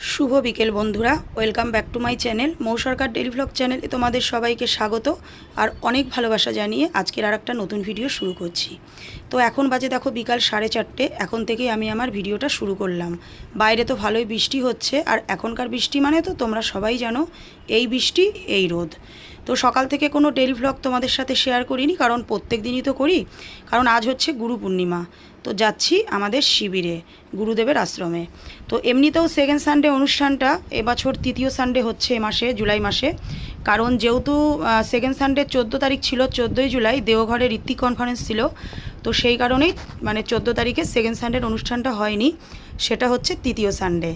শুভ বিকেল বন্ধুরা, welcome back to my channel. Mou Sarkar daily vlog চ্যানেলে তোমাদের সবাইকে স্বাগত আর অনেক ভালোবাসা জানিয়ে আজকের আর একটা নতুন ভিডিও শুরু করছি। তো এখন বাজে দেখো বিকাল সাড়ে চারটে, এখন থেকেই আমি আমার ভিডিওটা শুরু করলাম। বাইরে তো ভালোই বৃষ্টি হচ্ছে আর এখনকার বৃষ্টি মানে তো তোমরা সবাই জানো, এই বৃষ্টি, এই রোদ। তো সকাল থেকে কোনো ডেলি ভ্লগ তোমাদের সাথে শেয়ার করিনি, কারণ প্রত্যেক দিনই তো করি, কারণ আজ হচ্ছে গুরু পূর্ণিমা। তো যাচ্ছি আমাদের শিবিরে। গুরুদেবের আশ্রমে। তো এমনিতেও সেকেন্ড সানডে অনুষ্ঠানটা, এবছর তৃতীয় সানডে হচ্ছে এ মাসে, জুলাই মাসে। কারণ যেহেতু সেকেন্ড সানডে চোদ্দ তারিখ ছিল, চোদ্দোই জুলাই দেওঘরে ঋত্বিক কনফারেন্স ছিল। তো সেই কারণেই মানে চোদ্দ তারিখে সেকেন্ড সানডের অনুষ্ঠানটা হয়নি, সেটা হচ্ছে তৃতীয় সানডে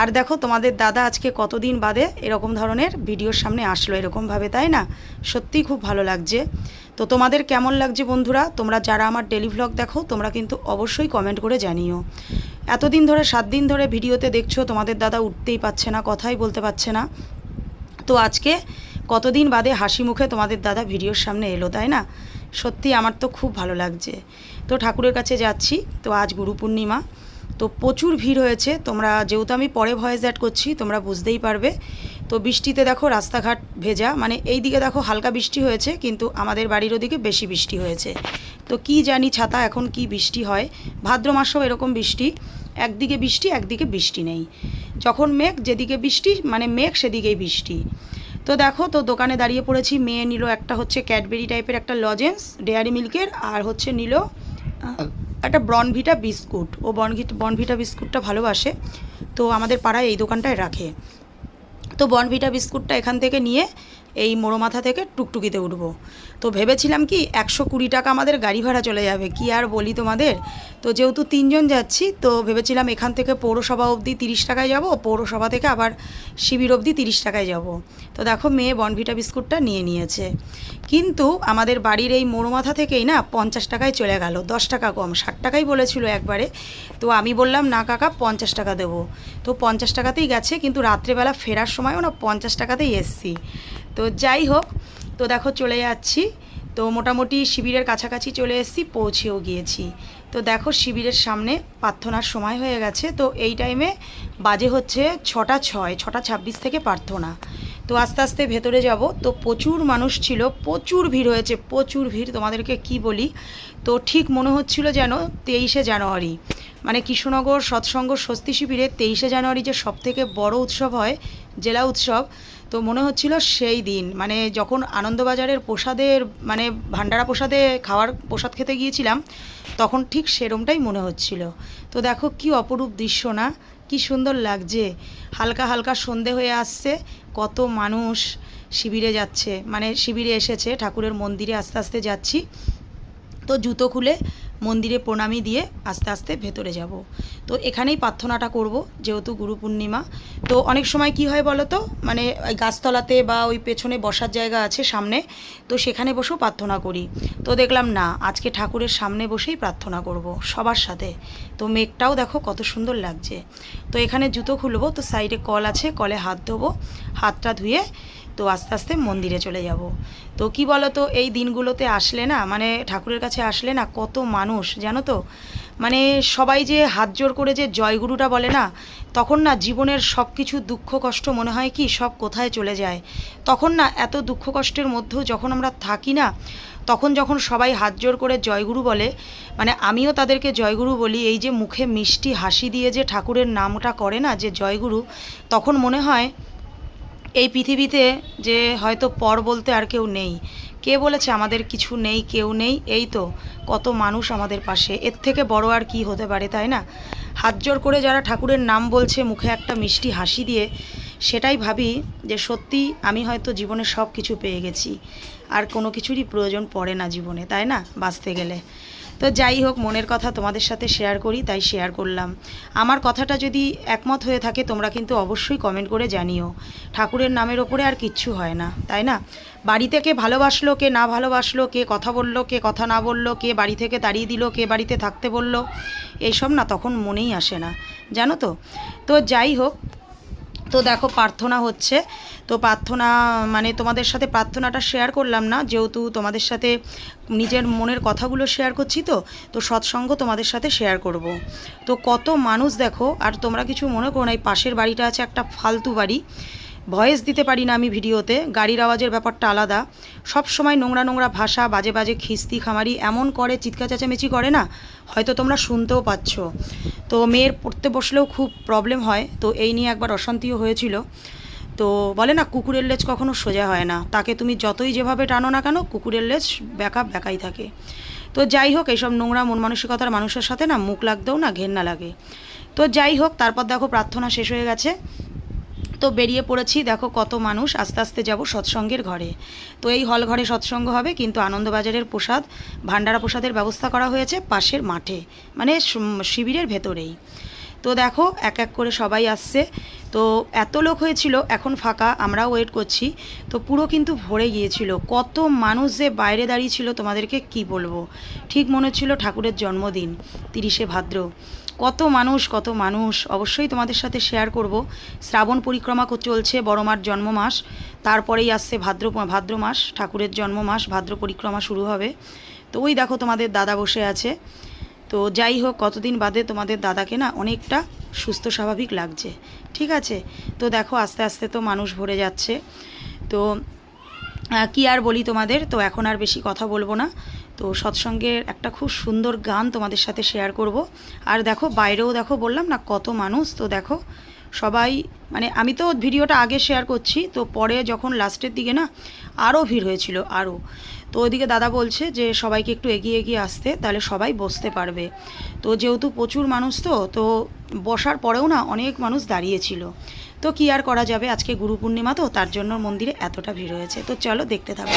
আর দেখো, তোমাদের দাদা আজকে কতদিন বাদে এরকম ধরনের ভিডিওর সামনে আসলো, এরকমভাবে, তাই না? সত্যিই খুব ভালো লাগছে। তো তোমাদের কেমন লাগছে বন্ধুরা? তোমরা যারা আমার ডেলি ভ্লগ দেখো, তোমরা কিন্তু অবশ্যই কমেন্ট করে জানিও। এতদিন ধরে, সাত দিন ধরে ভিডিওতে দেখছ, তোমাদের দাদা উঠতেই পারছে না, কথাই বলতে পারছে না। তো আজকে কতদিন বাদে হাসি মুখে তোমাদের দাদা ভিডিওর সামনে এলো, তাই না? সত্যি আমার তো খুব ভালো লাগছে। তো ঠাকুরের কাছে যাচ্ছি, তো আজ গুরু পূর্ণিমা। তো প্রচুর ভিড় হয়েছে, তোমরা, যেহেতু আমি পরে ভয়েস অ্যাড করছি, তোমরা বুঝতেই পারবে। তো বৃষ্টিতে দেখো রাস্তাঘাট ভেজা মানে এই দিকে দেখো হালকা বৃষ্টি হয়েছে, কিন্তু আমাদের বাড়ির ওদিকে বেশি বৃষ্টি হয়েছে। তো কি জানি ছাতা এখন কি বৃষ্টি হয়। ভাদ্র মাসেও এরকম বৃষ্টি, একদিকে বৃষ্টি একদিকে বৃষ্টি নেই। যখন মেঘ, যেদিকে বৃষ্টি মানে মেঘ সেদিকেই বৃষ্টি। তো দেখো, তো দোকানে দাঁড়িয়ে পড়েছি, মেয়ে নিল একটা হচ্ছে ক্যাডবেরি টাইপের একটা লজেন্স, ডেয়ারি মিল্কের, আর হচ্ছে নিল একটা ব্রনভিটা বিস্কুট। ও বনভিট, বনভিটা বিস্কুটটা ভালোবাসে, তো আমাদের পাড়ায় এই দোকানটায় রাখে। তো বনভিটা বিস্কুটটা এখান থেকে নিয়ে এই মোড়ো মাথা থেকে টুকটুকিতে উঠবো। তো ভেবেছিলাম কি একশো কুড়ি টাকা আমাদের গাড়ি ভাড়া চলে যাবে, কি আর বলি তোমাদের? তো যেহেতু তিনজন যাচ্ছি, তো ভেবেছিলাম এখান থেকে পৌরসভা অবধি তিরিশ টাকায় যাব, পৌরসভা থেকে আবার শিবির অবধি তিরিশ টাকায় যাব। তো দেখো মেয়ে বনভিটা বিস্কুটটা নিয়ে নিয়েছে। কিন্তু আমাদের বাড়ির এই মোড়ো মাথা থেকেই না পঞ্চাশ টাকায় চলে গেল, দশ টাকা কম, ষাট টাকাই বলেছিল একবারে। তো আমি বললাম, না কাকা, পঞ্চাশ টাকা দেবো। তো পঞ্চাশ টাকাতেই গেছে, কিন্তু রাত্রেবেলা ফেরার সময়ও না পঞ্চাশ টাকাতেই এসছি। তো যাই হোক, তো দেখো চলে যাচ্ছি। তো মোটামুটি শিবিরের কাছাকাছি চলে এসেছি, পৌঁছেও গিয়েছি। তো দেখো শিবিরের সামনে প্রার্থনার সময় হয়ে গেছে। তো এই টাইমে বাজে হচ্ছে ছটা ছয়, ছটা ছাব্বিশ থেকে প্রার্থনা। তো আস্তে আস্তে ভেতরে যাব। তো প্রচুর মানুষ ছিল, প্রচুর ভিড় হয়েছে, প্রচুর ভিড়। তোমাদেরকে কি বলি? তো ঠিক মনে হচ্ছিল যেন তেইশে জানুয়ারি। মানে কৃষ্ণনগর সৎসঙ্গ স্বস্তি শিবিরে তেইশে জানুয়ারি যে সব থেকে বড় উৎসব হয়, জেলা উৎসব তো মনে হচ্ছিল সেই দিন। মানে যখন আনন্দবাজারের প্রসাদের মানে ভান্ডারা প্রসাদে খাওয়ার প্রসাদ খেতে গিয়েছিলাম, তখন ঠিক সেরমটাই মনে হচ্ছিল। তো দেখো কি অপরূপ দৃশ্য না? কি সুন্দর লাগছে। হালকা হালকা সন্ধে হয়ে আসছে, কত মানুষ শিবিরে যাচ্ছে। মানে শিবিরে এসেছে, ঠাকুরের মন্দিরে আস্তে আস্তে যাচ্ছি। তো জুতো খুলে মন্দিরে প্রণামী দিয়ে আস্তে আস্তে ভেতরে যাব। তো এখানেই প্রার্থনাটা করব, যেহেতু গুরু পূর্ণিমা। তো অনেক সময় কি হয় বলো তো মানে ওই গাছতলাতে বা ওই পেছনে বসার জায়গা আছে সামনে, তো সেখানে বসেও প্রার্থনা করি। তো দেখলাম না, আজকে ঠাকুরের সামনে বসেই প্রার্থনা করব সবার সাথে। তো মেঘটাও দেখো কত সুন্দর লাগছে। তো এখানে জুতো খুলবো, তো সাইডে কল আছে, কলে হাত ধোবো, হাতটা ধুয়ে তো আস্তে আস্তে মন্দিরে চলে যাব। তো কি বলো তো এই দিনগুলোতে আসলে না মানে ঠাকুরের কাছে আসলে না কত মানুষ, জানো তো? মানে সবাই যে হাত জোর করে যে জয়গুরুটা বলে না, তখন না জীবনের সব কিছু দুঃখ কষ্ট মনে হয় কি সব কোথায় চলে যায়। তখন না এত দুঃখ কষ্টের মধ্যেও যখন আমরা থাকি না, তখন যখন সবাই হাত জোর করে জয়গুরু বলে মানে আমিও তাদেরকে জয়গুরু বলি, এই যে মুখে মিষ্টি হাসি দিয়ে যে ঠাকুরের নামটা করে না যে জয়গুরু, তখন মনে হয় এই পৃথিবীতে যে হয়তো পর বলতে আর কেউ নেই। কে বলেছে আমাদের কিছু নেই, কেউ নেই? এই তো, কত মানুষ আমাদের পাশে। এর থেকে বড় আর কি হতে পারে, তাই না? হাত জোর করে যারা ঠাকুরের নাম বলছে, মুখে একটা মিষ্টি হাসি দিয়ে, সেটাই ভাবি যে সত্যি আমি হয়তো জীবনে সব কিছু পেয়ে গেছি। আর কোনো কিছুরই প্রয়োজন পড়ে না জীবনে, তাই না? বাঁচতে গেলে। তো যাই হোক, মনের কথা তোমাদের সাথে শেয়ার করি, তাই শেয়ার করলাম। আমার কথাটা যদি একমত হয়ে থাকে, তোমরা কিন্তু অবশ্যই কমেন্ট করে জানিও। ঠাকুরের নামের ওপরে আর কিচ্ছু হয় না, তাই না? বাড়ি থেকে ভালোবাসলো, কে না ভালোবাসলো, কে কথা বলল, কে কথা না বলল, কে বাড়ি থেকে তাড়িয়ে দিল, কে বাড়িতে থাকতে বলল, এইসব না তখন মনেই আসে না, জানো তো? তো যাই হোক তো দেখো প্রার্থনা হচ্ছে তো প্রার্থনা মানে তোমাদের সাথে প্রার্থনাটা শেয়ার করলাম না, যেহেতু তোমাদের সাথে নিজের মনের কথাগুলো শেয়ার করছি তো তো সৎসঙ্গ তোমাদের সাথে শেয়ার করব। তো কত মানুষ দেখো, আর তোমরা কিছু মনে করো না, এই পাশের বাড়িটা আছে একটা ফালতু বাড়ি ভয়েস দিতে পারি না আমি ভিডিওতে, গাড়ির আওয়াজের ব্যাপারটা আলাদা। সব সময় নোংরা নোংরা ভাষা, বাজে বাজে খিস্তি খামারি এমন করে, চিৎকার চেঁচামেচি করে না? হয়তো তোমরা শুনতেও পাচ্ছ। তো মেয়ের পড়তে বসলেও খুব প্রবলেম হয়। তো এই নিয়ে একবার অশান্তিও হয়েছিল। তো বলে না, কুকুরের লেজ কখনো সোজা হয় না। তাকে তুমি যতই যেভাবে টানো না কেন, কুকুরের লেজ ব্যাকা ব্যাকাই থাকে। তো যাই হোক, এইসব নোংরা মন মানসিকতার মানুষের সাথে না মুখ লাগতেও না, ঘেন্না লাগে। তো যাই হোক, তারপর দেখো প্রার্থনা শেষ হয়ে গেছে। তো বেরিয়ে পড়েছি। দেখো কত মানুষ। আস্তে আস্তে যাব সৎসঙ্গের ঘরে। তো এই হল ঘরে সৎসঙ্গ হবে, কিন্তু আনন্দবাজারের প্রসাদ, ভান্ডারা প্রসাদের ব্যবস্থা করা হয়েছে পাশের মাঠে মানে শিবিরের ভেতরেই। তো দেখো, এক এক করে সবাই আসছে। তো এত লোক হয়েছিল, এখন ফাঁকা, আমরাও ওয়েট করছি। তো পুরো কিন্তু ভরে গিয়েছিল। কত মানুষ যে বাইরে দাঁড়িয়ে ছিল, তোমাদেরকে কি বলব? ঠিক মনে হচ্ছিল ঠাকুরের জন্মদিন, তিরিশে ভাদ্র। কত মানুষ কত মানুষ। অবশ্যই তোমাদের সাথে শেয়ার করব। শ্রাবণ পরিক্রমা চলছে বড় মার জন্ম মাস তারপরেই আসছে ভাদ্র ভাদ্র মাস, ঠাকুরের জন্ম মাস ভাদ্র পরিক্রমা শুরু হবে। তো ওই দেখো তোমাদের দাদা বসে আছে। তো যাই হোক, কতদিন বাদে তোমাদের দাদাকে না অনেকটা সুস্থ, স্বাভাবিক লাগছে। ঠিক আছে? তো দেখো, আস্তে আস্তে তো মানুষ ভরে যাচ্ছে। তো কি আর বলি তোমাদের? তো এখন আর বেশি কথা বলব না। তো সৎসঙ্গের একটা খুব সুন্দর গান তোমাদের সাথে শেয়ার করব। আর দেখো, বাইরেও দেখো বললাম না, কত মানুষ। তো দেখো সবাই মানে আমি তো ভিডিওটা আগে শেয়ার করছি, তো পরে যখন লাস্টের দিকে না আরও ভিড় হয়েছিল আরও তো ওইদিকে দাদা বলছে যে সবাইকে একটু এগিয়ে এগিয়ে আসতে, তাহলে সবাই বসতে পারবে। তো যেহেতু প্রচুর মানুষ তো তো বসার পরেও না অনেক মানুষ দাঁড়িয়েছিল। তো কি আর করা যাবে? আজকে গুরু পূর্ণিমা তো, তার জন্য মন্দিরে এতটা ভিড় হয়েছে। তো চলো দেখতে থাকো।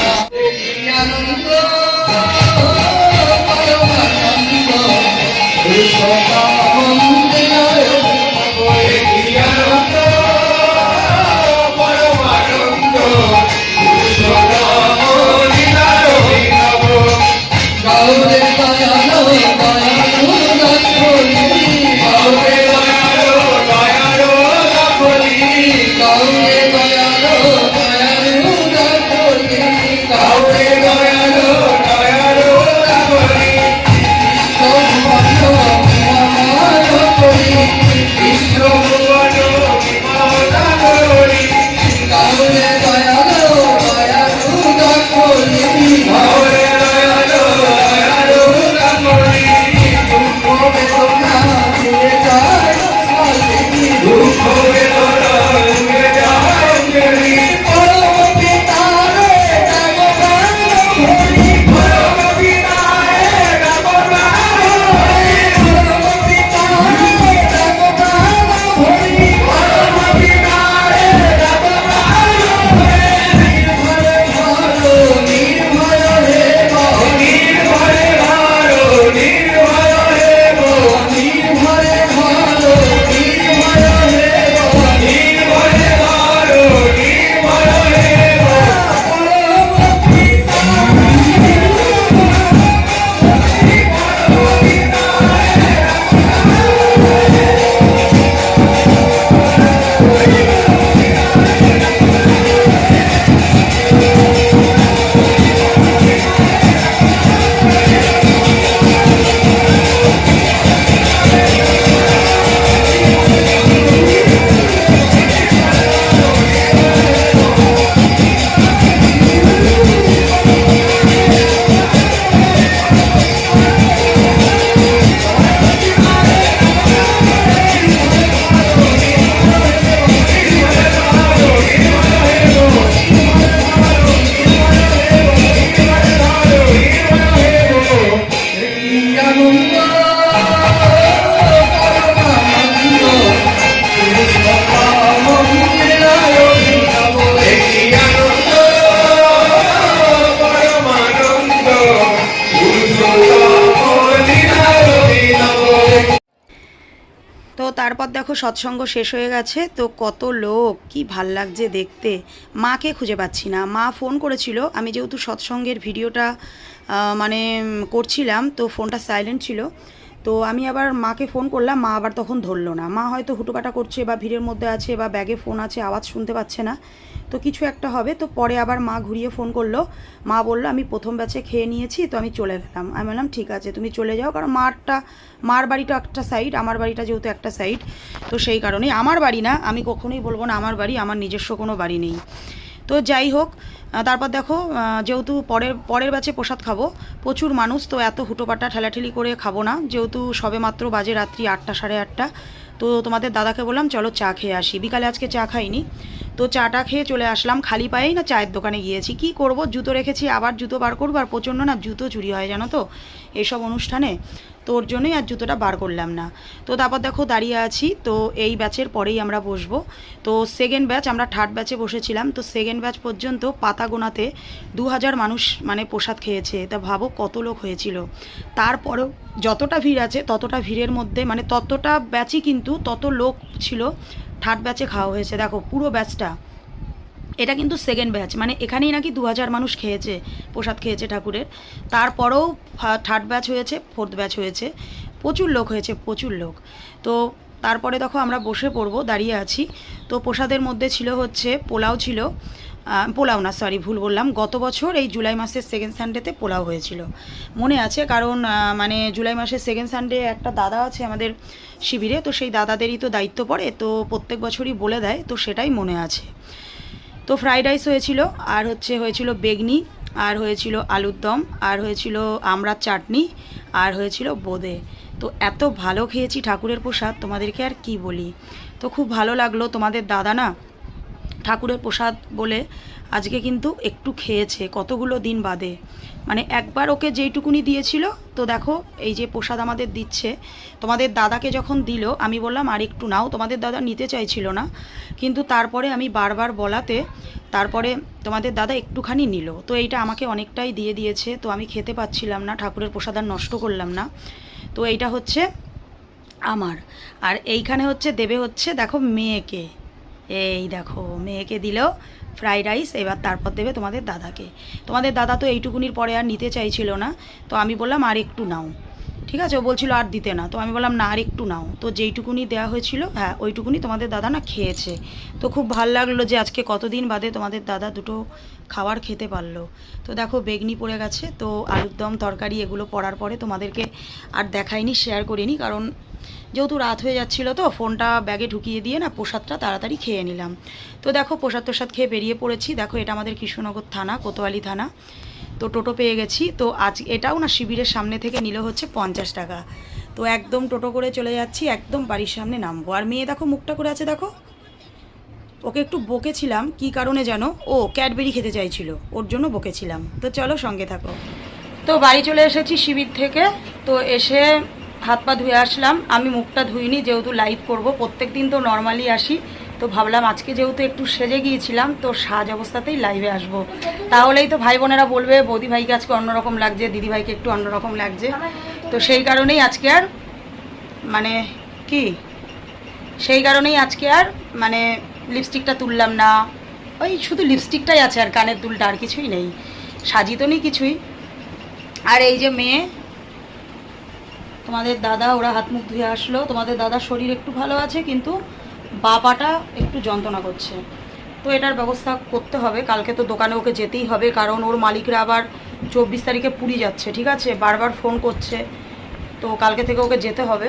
তো দেখো, সৎসঙ্গ শেষ হয়ে গেছে। তো কত লোক, কি ভালো লাগছে দেখতে। মাকে খুঁজে পাচ্ছি না। মা ফোন করেছিল, আমি যেহেতু সৎসঙ্গের ভিডিওটা মানে করছিলাম, তো ফোনটা সাইলেন্ট ছিল। তো আমি আবার মাকে ফোন করলাম, মা আবার তখন ধরলো না। মা হয়তো হুটোপাটা করছে বা ভিড়ের মধ্যে আছে বা ব্যাগে ফোন আছে, আওয়াজ শুনতে পাচ্ছে না। তো কিছু একটা হবে, তো পরে আবার মা ঘুরিয়ে ফোন করল। মা বলল, আমি প্রথম ব্যাচে খেয়ে নিয়েছি, তো আমি চলে গেলাম। আমি বললাম, ঠিক আছে, তুমি চলে যাও, কারণ মারটা, মার বাড়িটা একটা সাইড আমার বাড়িটা যেহেতু একটা সাইড তো সেই কারণেই। আমার বাড়ি না, আমি কখনোই বলব না আমার বাড়ি, আমার নিজস্ব কোনো বাড়ি নেই। তো যাই হোক তারপর দেখো যেহেতু পরের পরের ব্যাচে প্রসাদ খাব, প্রচুর মানুষ, তো এত হুটোপাটা ঠেলাঠেলি করে খাব না। যেহেতু সবে মাত্র বাজে রাত্রি আটটা সাড়ে আটটা, তো তোমাদের দাদাকে বললাম, চলো চা খেয়ে আসি। বিকালে আজকে চা খাইনি। তো চাটা খেয়ে চলে আসলাম খালি পায়েই না চায়ের দোকানে গিয়েছি। কি করব? জুতো রেখেছি, আবার জুতো বার করব, আর প্রচণ্ড না জুতো চুরি হয়, জানো তো? এইসব অনুষ্ঠানে তো ওর জন্যই আর জুতোটা বার করলাম না। তো তারপর দেখো, দাঁড়িয়ে আছি, তো এই ব্যাচের পরেই আমরা বসবো। তো সেকেন্ড ব্যাচ আমরা থার্ড ব্যাচে বসেছিলাম। তো সেকেন্ড ব্যাচ পর্যন্ত পাতা গোনাতে দু হাজার মানুষ মানে প্রসাদ খেয়েছে। তা ভাবো কত লোক হয়েছিল। তারপরেও যতটা ভিড় আছে, ততটা ভিড়ের মধ্যে মানে ততটা ব্যাচই কিন্তু তত লোক ছিল, থার্ড ব্যাচে খাওয়া হয়েছে। দেখো, পুরো ব্যাচটা। এটা কিন্তু সেকেন্ড ব্যাচ মানে এখানেই নাকি দু হাজার মানুষ খেয়েছে, প্রসাদ খেয়েছে ঠাকুরের। তারপরেও থার্ড ব্যাচ হয়েছে ফোর্থ ব্যাচ হয়েছে। প্রচুর লোক হয়েছে, প্রচুর লোক। তো তারপরে দেখো আমরা বসে পড়ব, দাঁড়িয়ে আছি। তো প্রসাদের মধ্যে ছিল হচ্ছে পোলাও ছিল পোলাও না সরি ভুল বললাম। গত বছর এই জুলাই মাসের সেকেন্ড সানডেতে পোলাও হয়েছিল। মনে আছে, কারণ মানে জুলাই মাসের সেকেন্ড সানডে একটা দাদা আছে আমাদের শিবিরে, তো সেই দাদাদেরই তো দায়িত্ব পড়ে, তো প্রত্যেক বছরই বলে দেয়, তো সেটাই মনে আছে। তো ফ্রাইড রাইস হয়েছিল, আর হচ্ছে হয়েছিল বেগনি, আর হয়েছিল আলুর দম, আর হয়েছিল আমড়ার চাটনি, আর হয়েছিল বোঁদে। তো এত ভালো খেয়েছি ঠাকুরের প্রসাদ, তোমাদেরকে আর কি বলি? তো খুব ভালো লাগল তোমাদের দাদা না ঠাকুরের প্রসাদ বলে আজকে কিন্তু একটু খেয়েছে, কতগুলো দিন বাদে। মানে একবার ওকে যেইটুকুনি দিয়েছিল, তো দেখো এই যে প্রসাদ আমাদের দিচ্ছে। তোমাদের দাদাকে যখন দিল, আমি বললাম, আর একটু নাও। তোমাদের দাদা নিতে চাইছিল না, কিন্তু তারপরে আমি বারবার বলাতে, তারপরে তোমাদের দাদা একটুখানি নিল। তো এইটা আমাকে অনেকটাই দিয়ে দিয়েছে, তো আমি খেতে পাচ্ছিলাম না, ঠাকুরের প্রসাদ আর নষ্ট করলাম না। তো এইটা হচ্ছে আমার। আর এইখানে হচ্ছে দেবে হচ্ছে, দেখো মেয়েকে। এই দেখো, মেয়েকে দিল ফ্রাইড রাইস এবার তারপর দেবে তোমাদের দাদাকে। তোমাদের দাদা তো এইটুকুনির পরে আর নিতে চাইছিল না, তো আমি বললাম আর একটু নাও। ঠিক আছে, ও বলছিল আর দিতে না, তো আমি বললাম না, আর একটু নাও। তো যেইটুকুনি দেওয়া হয়েছিল হ্যাঁ ওইটুকুনি তোমাদের দাদা না খেয়েছে। তো খুব ভালো লাগল যে আজকে কতদিন বাদে তোমাদের দাদা দুটো খাবার খেতে পারল। তো দেখো, বেগনি পড়ে গেছে, তো আলুর দম তরকারি এগুলো পড়ার পরে তোমাদেরকে আর দেখাইনি শেয়ার করিনি, কারণ যেহেতু রাত হয়ে যাচ্ছিল তো, ফোনটা ব্যাগে ঢুকিয়ে দিয়ে না প্রসাদটা তাড়াতাড়ি খেয়ে নিলাম। তো দেখো প্রসাদ প্রসাদ খেয়ে বেরিয়ে পড়েছি। দেখো এটা আমাদের কৃষ্ণনগর থানা, কোতোয়ালি থানা। তো টোটো পেয়ে গেছি। তো আজ এটাও না শিবিরের সামনে থেকে নিল হচ্ছে পঞ্চাশ টাকা। তো একদম টোটো করে চলে যাচ্ছি, একদম বাড়ির সামনে নামবো। আর মেয়ে দেখো মুখটা করে আছে দেখো। ওকে একটু বকেছিলাম, কি কারণে যেন ও ক্যাডবেরি খেতে চাইছিল, ওর জন্য বকেছিলাম। তো চলো সঙ্গে থাকো। তো বাড়ি চলে এসেছি শিবির থেকে। তো এসে হাত পা ধুয়ে আসলাম। আমি মুখটা ধুইনি, যেহেতু লাইভ করব। প্রত্যেক দিন তো নর্মালি আসি। তো ভাবলাম আজকে যেহেতু একটু সেজে গিয়েছিলাম, তো সাজ অবস্থাতেই লাইভে আসব। তাহলেই তো ভাই বোনেরা বলবে, বৌদি ভাইকে আজকে অন্যরকম লাগছে, দিদি ভাইকে একটু অন্যরকম লাগছে। তো সেই কারণেই আজকে আর মানে কি? সেই কারণেই আজকে আর মানে লিপস্টিকটা তুললাম না। ওই শুধু লিপস্টিকটাই আছে আর, কানের দুলটা আর কিছুই নেই। সাজি তো নেই কিছুই। আর এই যে মেয়ে তোমাদের দাদা, ওরা হাত মুখ ধুয়ে আসলো। তোমাদের দাদার শরীর একটু ভালো আছে, কিন্তু বাপাটা একটু যন্ত্রণা করছে। তো এটার ব্যবস্থা করতে হবে। কালকে তো দোকানে ওকে যেতেই হবে, কারণ ওর মালিকরা আবার চব্বিশ তারিখে পুরী যাচ্ছে, ঠিক আছে? বারবার ফোন করছে। তো কালকে থেকে ওকে যেতে হবে।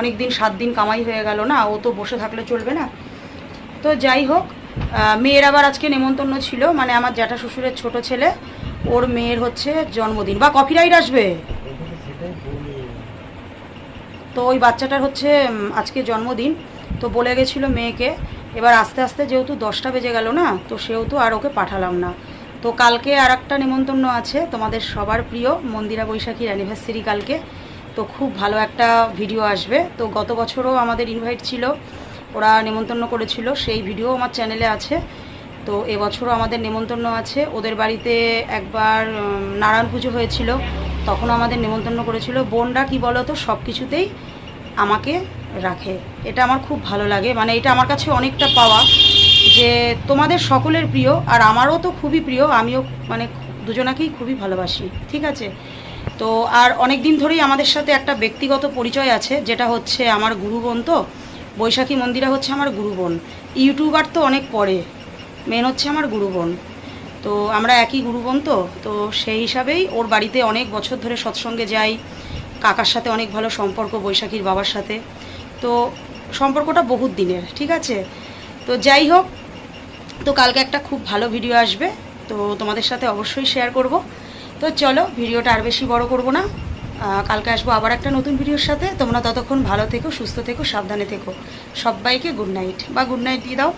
অনেক দিন সাত দিন কামাই হয়ে গেল না, ও তো বসে থাকলে চলবে না। তো যাই হোক মেয়ের আবার আজকে নেমন্তন্ন ছিল। মানে আমার জ্যাঠা শ্বশুরের ছোট ছেলে, ওর মেয়ের হচ্ছে জন্মদিন। বা কপিরাইট আসবে? তো ওই বাচ্চাটার হচ্ছে আজকে জন্মদিন, তো বলে গেছিল মেয়েকে, এবার আস্তে আস্তে যেহেতু দশটা বেজে গেল না, তো সেহেতু আর ওকে পাঠালাম না। তো কালকে আর একটা নেমন্তন্ন আছে তোমাদের সবার প্রিয়, মন্দিরা বৈশাখীর অ্যানিভার্সারি কালকে, তো খুব ভালো একটা ভিডিও আসবে। তো গত বছরও আমাদের ইনভাইট ছিল, ওরা নেমন্তন্ন করেছিল, সেই ভিডিও আমার চ্যানেলে আছে। তো এবছরও আমাদের নেমন্তন্ন আছে, ওদের বাড়িতে একবার নারায়ণ পুজো হয়েছিল তখনও আমাদের নেমন্তন্ন করেছিল, বোনরা কি বলো তো সব কিছুতেই আমাকে রাখে। এটা আমার খুব ভালো লাগে। মানে এটা আমার কাছে অনেকটা পাওয়া যে তোমাদের সকলের প্রিয় আর আমারও তো খুবই প্রিয়, আমিও মানে দুজনাকেই খুবই ভালোবাসি, ঠিক আছে? তো আর অনেক দিন ধরেই আমাদের সাথে একটা ব্যক্তিগত পরিচয় আছে, যেটা হচ্ছে আমার গুরুবোন তো, বৈশাখী মন্দিরা হচ্ছে আমার গুরুবোন ইউটিউবার তো অনেক পরে, মেন হচ্ছে আমার গুরুবোন তো আমরা একই গুরুবোন তো তো সেই হিসাবেই ওর বাড়িতে অনেক বছর ধরে সৎসঙ্গে যাই, কাকার সাথে অনেক ভালো সম্পর্ক, বৈশাখীর বাবার সাথে। তো সম্পর্কটা বহুত দিনের, ঠিক আছে? তো যাই হোক, তো কালকে একটা খুব ভালো ভিডিও আসবে, তো তোমাদের সাথে অবশ্যই শেয়ার করব। তো চলো ভিডিওটা আর বেশি বড় করব না। কালকে আসব আবার একটা নতুন ভিডিওর সাথে। তোমরা ততক্ষণ ভালো থেকো, সুস্থ থেকো, সাবধানে থেকো। সবাইকে গুড নাইট বা গুড নাইট দিয়ে দাও।